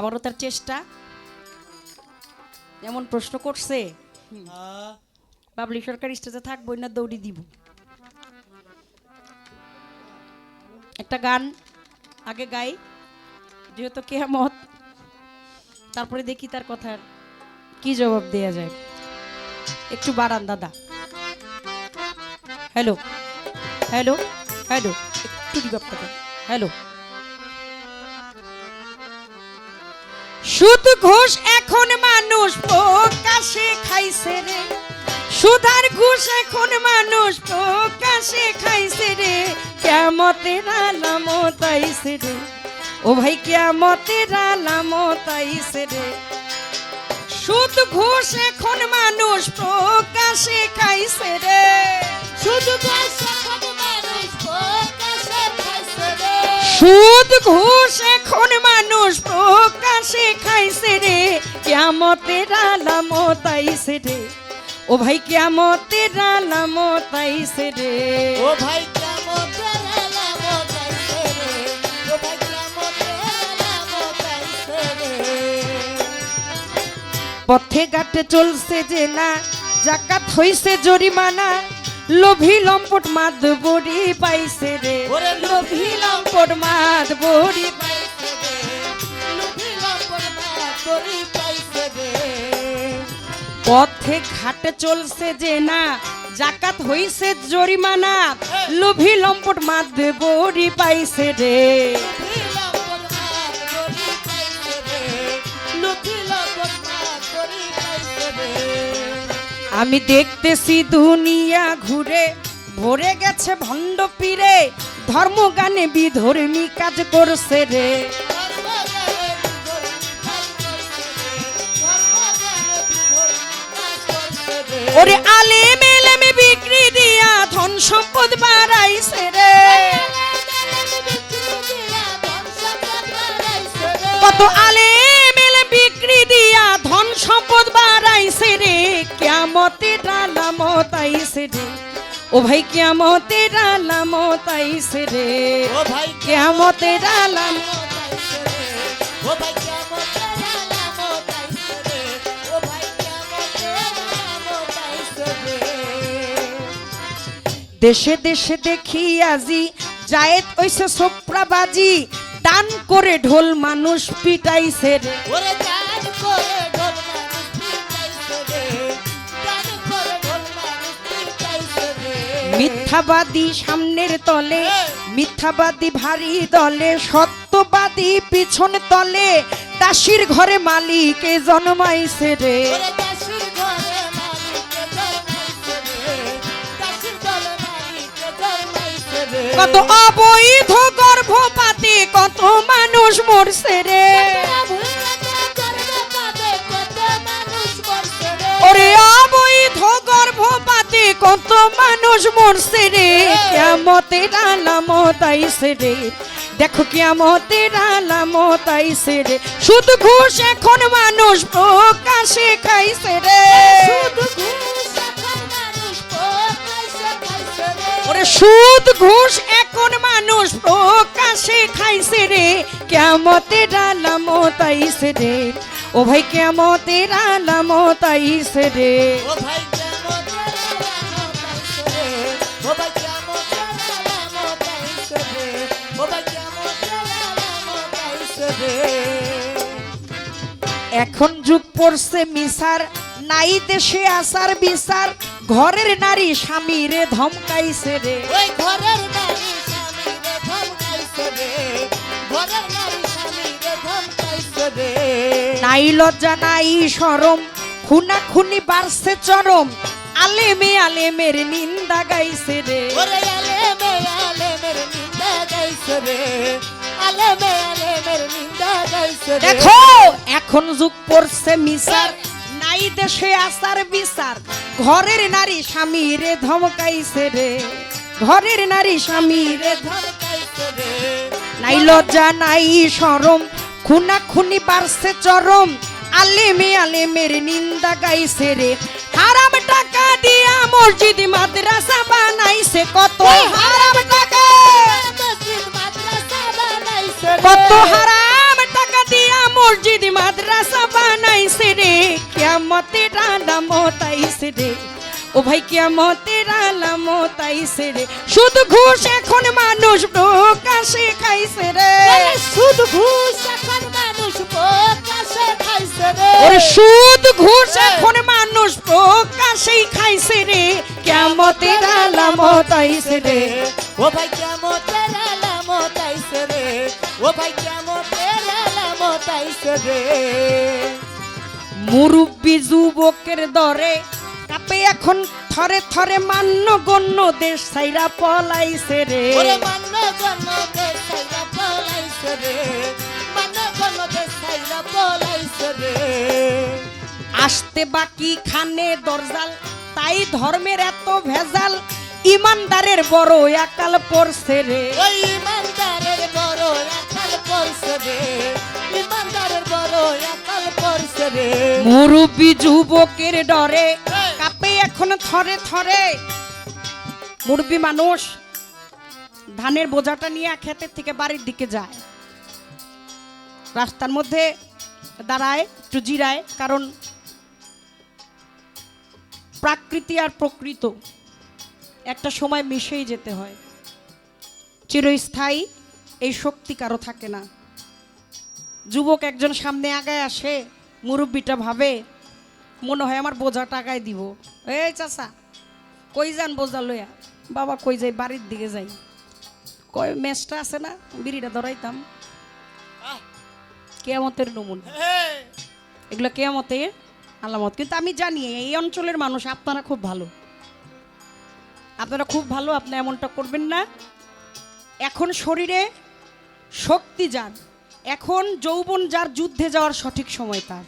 আবারও তার চেষ্টা। এমন প্রশ্ন করছে বাবলি সরকার স্টেজে থাকব না দৌড়ি দিব। একটা গান আগে গাই যেহেতু কেয়ামত তারপরে দেখি তার কথার কি জবাব দেয়া যায়। একটু বাড়ান দাদা। হ্যালো হ্যালো হ্যালো একটু হ্যালো। সুদ ঘুষ এখন মানুষ প্রকাশে খাইছে রে। সুধার ঘুষ এখন মানুষ প্রকাশে খাইছে রে। কেমতের আলামত আইছে রে। ও ভাই কেমতের আলামত আইছে রে। সুদ ঘুষ এখন মানুষ প্রকাশে খাইছে রে। শুধু পয়সা খাবে মানুষ প্রকাশে খাইছে রে। সুদ ঘুষ এখন প্রকাশে খাইছে রে। কেমতের আলামত আইছে রে। ও ভাই কেমতের আলামত আইছে রে। ও ভাই পথে ঘাটে চলছে যে না জাকাত হইছে জরিমানা লোভী লম্পট মাদ বড়ি পাইছে রে। ওরে লোভী লম্পট মাদ বড়ি পাইছে পাইছে রে। পথে ঘাটে চলছে যে না জাকাত হইছে জরিমানা। লোভী লম্পট মাদ বড়ি পাইছে রে। আমি দেখতেছি দুনিয়া ঘুরে ভরে গেছে ভণ্ড পীরে। ধর্মগানে বিধর্মী কাজ করছে রে। ওরে আলে মেলেমে বিক্রি দিয়া ধন সম্পদ বাড়াইছে রে। কত আলে মেলে বিক্রি দিয়া ধন সম্পদ বাড়াইছে রে। কেমতে ডালামত আইছে রে। ও ভাই কেমতে ডালামত আইছে রে। ও ভাই কেমতে ডালাম ও ভাই দেশে দেশে দেখি আজি জায়েদ ওইসে সোপ্রাবাজি দান করে ঢোল মানুষ পিটাইছে রে। ওরে করে ঢোল মানুষ পিটাইছে রে করে ঢোল মানুষ পিটাইছে রে। মিথ্যাবাদী সামনের তলে মিথ্যাবাদী ভারী দলে সত্যবাদী পিছন তলে দাসির ঘরে মালিকে জন্মাইছে রে। ওরে কত অবৈধ গর্ভপাতে, কত মানুষ মরছে রে। ওরে অবৈধ গর্ভপাতে, কত মানুষ মরছে রে। কেমতের আলামত আইছে রে। দেখো কেমতের আলামত আইছে রে। শুধু ঘুষ এখন মানুষ প্রকাশে খাইছে রে। ওরে সুদ ঘুষ এখন মানুষ প্রকাশে খাইছে রে। কেমতের আলামত আইছে রে। ও ভাই কেমতের আলামত আইছে রে। ও ভাই এখন যুগ পড়ছে মিসার নাই দেশে আসার বিচার। ঘরের নারী স্বামীরে ধমকাইছে রে। ওই ঘরের নারী স্বামীরে ধমকাইছে রে। ঘরের নারী স্বামীরে ধমকাইছে রে। নাই লজ্জা নাই সরম খুনা খুনি বাড়ছে চরম। আলেমে আলেমের নিন্দা গাইছে রে। ওরে আলে মে আলে মের নিন্দা গাইছে রে। আলে মে আলে মের নিন্দা গাইছে রে। দেখো এখন যুগ পড়ছে মিসার নাই দেশে আসার বিচার। ঘরের নারী স্বামীরে ধমকাইছে রে। ঘরের নারী স্বামীরে ধমকাইছে রে। নাই লজ্জা নাই সরম খুনা খুনি বাড়ছে চরম। আলেমে আলেমের নিন্দা গাইছে রে। হারাম টাকা দিয়া মসজিদ মাদ্রাসা বানাইছে। কত হারাম টাকা মসজিদ মাদ্রাসা বানাইছে রে। কত হারাম টাকা দিয়া মসজিদ কিয়ামতের আলামত আইছে রে ও ভাই কিয়ামতের আলামত আইছে রে শুধু ঘুষ এখন মানুষ প্রকাশে খাইছে রে সুদ ঘুষ এখন মানুষ প্রকাশে খাইছে রে ওরে সুদ ঘুষ এখন মানুষ প্রকাশেই খাইছে রে কিয়ামতের আলামত আইছে রে ও ভাই কেমন তেরা লামত আইছে রে ও ভাই কেমন তেরা লামত আইছে রে মুরব্বী যুবকের দরে কাপে এখন থরে থরে মান্য গণ্য দেশ সাইরা পলাইছে রে। মান্য গণ দেশাইরা পলাইছে রে মান্য গণ দেশাইরা পলাইছে রে। আসতে বাকি খানে দরজাল তাই ধর্মের এত ভেজাল ইমানদারের বড় একাল পড়ছে রে। ইমানদারের বড় একাল পড়ছে রে মুরব্বী যুবকের ডরে কাপে এখন থরে থরে। মুরব্বী মানুষ ধানের বোঝাটা নিয়ে ক্ষেতের থেকে বাড়ির দিকে যায়। রাস্তার মধ্যে দাঁড়ায় একটু জিরায় কারণ প্রাকৃতি আর প্রকৃত একটা সময় মিশেই যেতে হয়। চিরস্থায়ী এই শক্তি কারও থাকে না। যুবক একজন সামনে আগায় আসে মুরব্বিটা ভাবে মনে হয় আমার বোঝা টাকায় দিব। এই চাচা কই যান বোঝা লইয়া? বাবা কই যাই বাড়ির দিকে যাই। কয় মেসটা আছে না? বিড়িটা ধরাইতাম। কেয়ামতের নমুনা। এগুলো কেয়ামতের আলামত। কিন্তু আমি জানি এই অঞ্চলের মানুষ আপনারা খুব ভালো। আপনারা খুব ভালো আপনি এমনটা করবেন না। এখন শরীরে শক্তি যার এখন যৌবন যার যুদ্ধে যাওয়ার সঠিক সময় তার।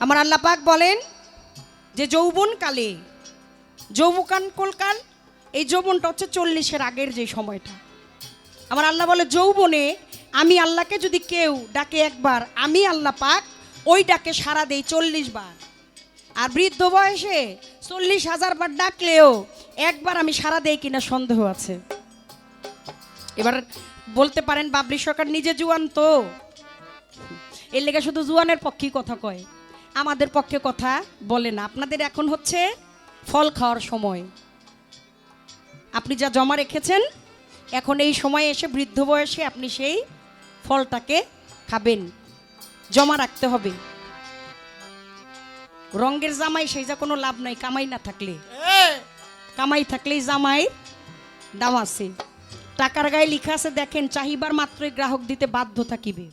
আমার আল্লাহ পাক বলেন যে যৌবনকালে যৌবকান কলকাল, এই যৌবনটা হচ্ছে চল্লিশের আগের যে সময়টা। আমার আল্লাহ বলে, যৌবনে আমি আল্লাহকে যদি কেউ ডাকে একবার, আমি আল্লাহ পাক ওই ডাকে সারা দেই চল্লিশ বার। আর বৃদ্ধ বয়সে চল্লিশ হাজার বার ডাকলেও একবার আমি সারা দেই কিনা সন্দেহ আছে। এবার বলতে পারেন বাবরি সরকার নিজে জুয়ান তো। এর লেগে শুধু জুয়ানের পক্ষেই কথা কয়। আমাদের পক্ষে কথা বলে না। আপনাদের এখন হচ্ছে ফল খাওয়ার সময়। আপনি যা জমা রেখেছেন এখন এই সময়ে এসে বৃদ্ধ বয়সে আপনি সেই ফলটাকে খাবেন। জমা রাখতে হবে। রঙ্গের জামাই সেই যা কোনো লাভ নাই কামাই না থাকলে। কামাই থাকলেই জামাই দাম আছে। টাকার গায়ে লিখা আছে দেখেন চাহিবার মাত্রই গ্রাহক দিতে বাধ্য থাকিবে।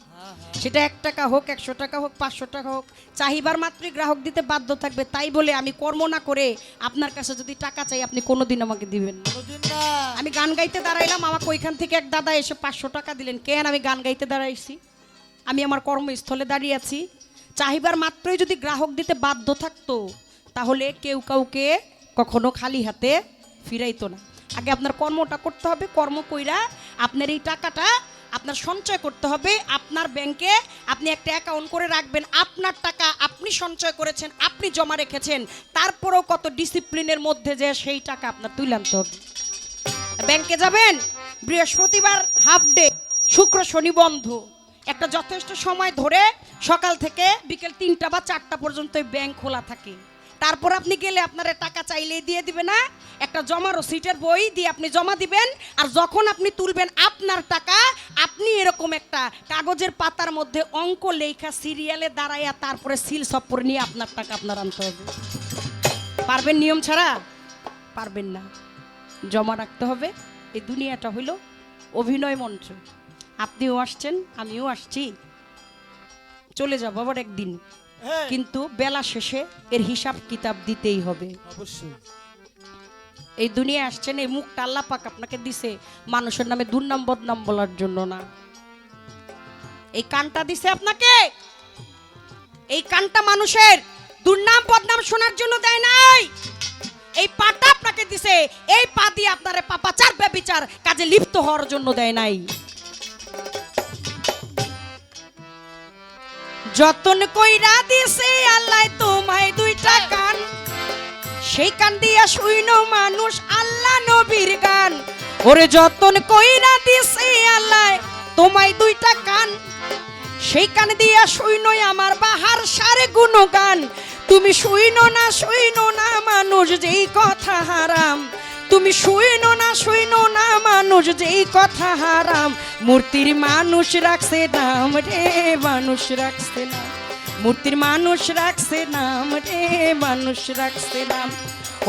সেটা এক টাকা হোক একশো টাকা হোক পাঁচশো টাকা হোক চাহিবার মাত্রই গ্রাহক দিতে বাধ্য থাকবে। তাই বলে আমি কর্ম না করে আপনার কাছে যদি টাকা চাই আপনি কোনোদিন আমাকে দিবেন আমি গান গাইতে দাঁড়াইলাম আমাকে ওইখান থেকে এক দাদা এসে পাঁচশো টাকা দিলেন। কেন আমি গান গাইতে দাঁড়াইছি? আমি আমার কর্মস্থলে দাঁড়িয়ে আছি। চাহিবার মাত্রই যদি গ্রাহক দিতে বাধ্য থাকতো তাহলে কেউ কাউকে কখনো খালি হাতে ফিরাইতো না। আগে আপনার কর্মটা করতে হবে, কর্ম কইরা আপনার এই টাকাটা আপনার সঞ্চয় করতে হবে। আপনার ব্যাংকে আপনি একটা অ্যাকাউন্ট করে রাখবেন, আপনার টাকা আপনি সঞ্চয় করেছেন, আপনি জমা রেখেছেন, তারপরেও কত ডিসিপ্লিনের মধ্যে যে সেই টাকা আপনার তুলে আনতে হবে। ব্যাংকে যাবেন, বৃহস্পতিবার হাফ ডে শুক্র, শনি, বন্ধ। একটা যথেষ্ট সময় ধরে সকাল থেকে বিকেল তিনটা বা চারটা পর্যন্ত ব্যাংক খোলা থাকে। তারপর আপনি গেলে আপনার টাকা চাইলেই দিয়ে দিবে না। একটা জমা রসিটের বই দিয়ে আপনি জমা দিবেন, আর যখন আপনি তুলবেন আপনার টাকা, আপনি এরকম একটা কাগজের পাতার মধ্যে অঙ্ক লেখা সিরিয়ালে দাঁড়াইয়া তারপরে সিল সপ্পর নিয়ে আপনার টাকা আপনার আনতে হবে। পারবেন নিয়ম ছাড়া? পারবেন না। জমা রাখতে হবে। এই দুনিয়াটা হইল অভিনয় মঞ্চ। আপনিও আসছেন, আমিও আসছি। চলে যাব আবার একদিন। কিন্তু বেলা শেষে এর হিসাব কিতাব দিতেই হবে। অবশ্যই। এই দুনিয়া আসছেন এই মুখটা আল্লাহ পাক আপনাকে দিছে মানুষের নামে দুর্নাম বদনাম বলার জন্য না। এই কানটা দিছে আপনাকে? এই কানটা মানুষের দুর্নাম বদনাম শোনার জন্য দেয় নাই। এই পাটা আপনাকে দিছে এই পা দিয়ে আপনার পাপাচার ব্যবিচার কাজে লিপ্ত হওয়ার জন্য দেয় নাই। যতন কইরা দিছে আল্লাহ তোমায় দুইটা কান সেই কান দিয়া শুইন মানুষ আল্লাহ নবীর গান। ওরে যতন কইরা দিছে আল্লাহ তোমায় দুইটা কান সেই কান দিয়া শুইনই আমার বাহার সারে গুণগান। তুমি শুইনো না শুইনো না মানুষ, যেই কথা হারাম। তুমি শুইনো না, শুইনো মানুষ যেই কথা হারাম। মূর্তির মানুষ রাখছে নাম রে মানুষ রাখছে নাম। মূর্তির মানুষ রাখছে নাম রে মানুষ রাখছে নাম।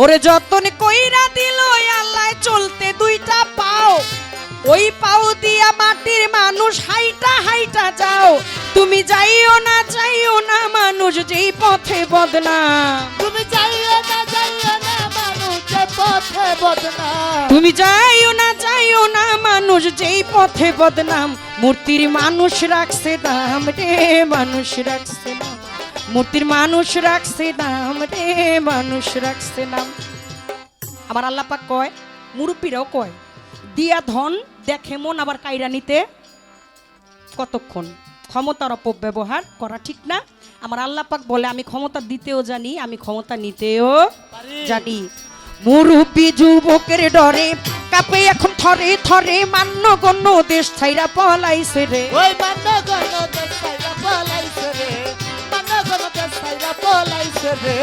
ওরে যতন কইরা দিল আল্লাহ চলতে দুইটা পাও। ওই পাও দিয়া মাটির মানুষ হাইটা হাইটা যাও। তুমি যাইও না যাইও না মানুষ যেই পথে বদনা তুমি যাইও না যাইও না মানুষ যে পথে বদনাম তুমি যাইও না যাইও না মানুষ যেই পথে বদনাম মূর্তির মানুষ রাখছে নাম রে মানুষ রাখছে নাম মূর্তির মানুষ রাখছে নাম রে মানুষ রাখছে নাম আবার আল্লাহ পাক কয় মুরব্বীরাও কয় দিয়া ধন দেখে মন আবার কাইরা নিতে। কতক্ষণ? ক্ষমতার অপব্যবহার করা ঠিক না। আমার আল্লাহ পাক বলে আমি ক্ষমতা দিতেও জানি আমি ক্ষমতা নিতেও জানি। মুরব্বী যুবকের ডরে কাপে এখন থরে থরে মান্য গণ্য দেশ ছাইরা পলাইছে রে। ওই মান্য গণ দেশাইরা পলাইছে রে। মান্য গণ দেশাইরা পলাইছে রে।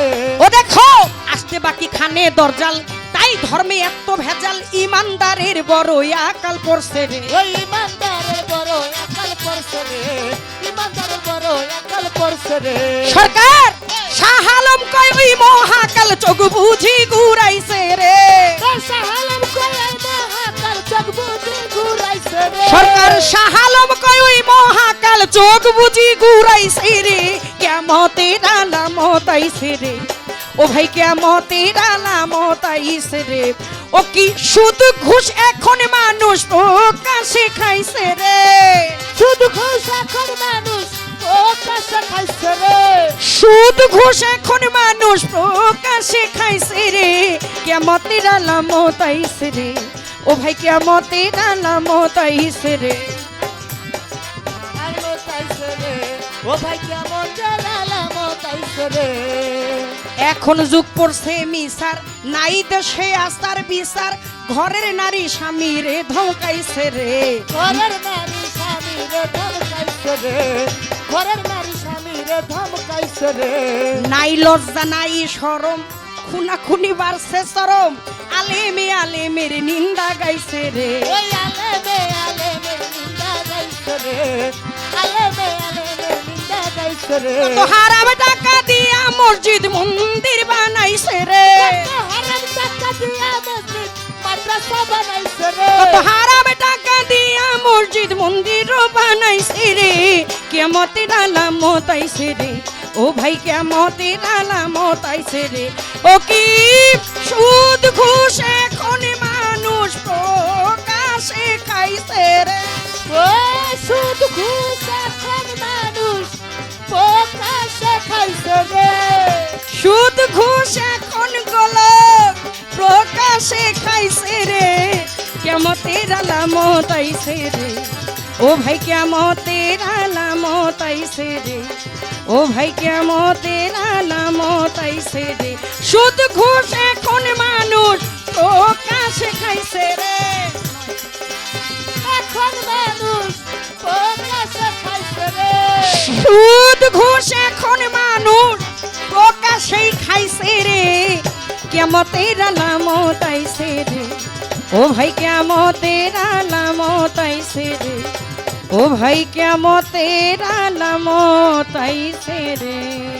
ও দেখো আসতে বাকি খানে দরজাল তাই ধর্মে এত ভেজাল ইমানদারের বড় আকাল পড়ছে রে। ওই ইমানদারের বড় একাল পড়ছে রে। ইমানদারের বড় একাল পড়ছে রে। সরকার শাহ আলম কয় ওই মহাকাল চোখ বুঝি ঘুরাইছে রে। সাহালাম কয় সরকার শাহ আলম কয় মহাকাল চোখ বুঝি ঘুরাইছে রে। কেমতের আলামত আইছে রে। ও ভাই কেমতের আলামত আইছে রে। ও কি সুদ ঘুষ এখন মানুষ প্রকাশে খাইছে রে? শুধু ঘুষ এখন মানুষ ও কাছে খাইছে রে। সুদ ঘুষ এখন মানুষ প্রকাশে খাইছে রে। কেমতের আলামত আইছে রে। ও ভাই রে আলো তাইছে রে ও ভাই কেমন জালালামো তাইছে রে এখন যুগ পড়ছে মিসার নাই দেশে আসার বিচার। ঘরের নারী স্বামী রে ধমকাইছে রে ঘরের নারী স্বামী রে ধমকাইছে রে ঘরের নারী স্বামী রে ধমকাইছে রে নাই লজ্জা নাই সরম খুনা খুনি বাড়ছে চরম। আলেমে আলেমের নিন্দা গাইছে রে। ওই আলেমে আলেমে নিন্দা গাইছে রে। আলেমে আলেমে নিন্দা গাইছে রে। কত হারাম টাকা দিয়া মসজিদ মন্দির বানাইছে রে। হারাম টাকা দিয়া মসজিদ মাদ্রাসা বানাইছে রে। কত হারাম টাকা দিয়া মসজিদ মন্দির বানাইছে রে। কেমতের আলামত আইছে রে। ও ভাই কেমতের আলামত আইছে রে? ও কি সুদ ঘুষ এখন মানুষ প্রকাশে খাইছে রে? ও সুদ ঘুষ এখন মানুষ প্রকাশে খাইছে রে। সুদ ঘুষ এখন গলক প্রকাশে খাইছে রে। কেমতের আলামত আইছে রে? ও ভাই কেমতের আলামত আইছে রে? ও ভাই কেমতের আলামত আইছে রে? সুদ ঘুষ এখন মানুষ প্রকাশে খাইছে রে। এখন মানুষ প্রকাশে খাইছে রে। সুদ ঘুষ এখন মানুষ প্রকাশেই খাইছে রে। কেমতের আলামত আইছে রে? ও ভাই কেমতের আলামত আইছে রে? ও ভাই কেমতের আলামত আইছে রে